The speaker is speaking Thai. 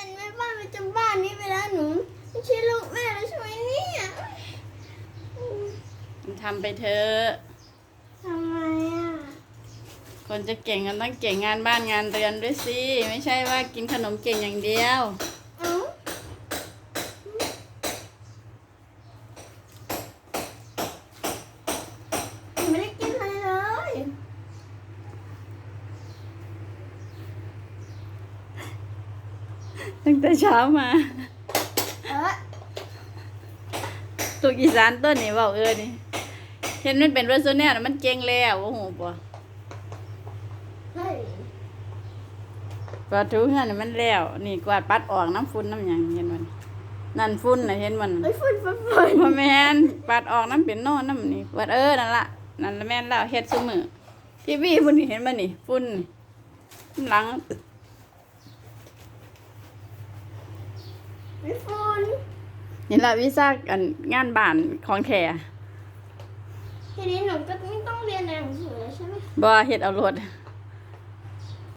เป็นแม่บ้านประจำบ้านนี้ไปแล้วหนูไม่ใช่ลูกแม่แล้วใช่ไหมเนี่ยทำไปเถอะทำไมอะคนจะเก่งกันต้องเก่งงานบ้านงานเรือนด้วยสิ ไม่ใช่ว่ากินขนมเก่งอย่างเดียว ตั้งแต่เช้ามา เออตุกอีสานต้นนี่เบาเออนี่เห็นมันเป็นเวอร์ซันแนลมันเก่งแล้วโอ้โหปะเฮ้ยกวาดถูเฮือนนี่มันแล้ว นี่กวาดปัดออกน้ำฝุ่นน้ำหยังเห็นมันนั่นฝุ่นน่ะเห็นมันไอ้ยฝุ่นฝุ่นฝุ่นพ่อแม่นปัดออกน้ำเป็นโน่นน้ำนี่กวาดเออนั่นละนั่นละแม่นแล้วเฮ็ดซุมือทีวีฝุ่นนี่เห็นมันนี่ฝุ่นนี่หลัง ไอ้ฝุ่นนี่ละวิชากันงานบ้านของแท้ทีนี้หนูก็ไม่ต้องเรียนหนังสือแล้วใช่ไหมบ่เฮ็ดเอารถเ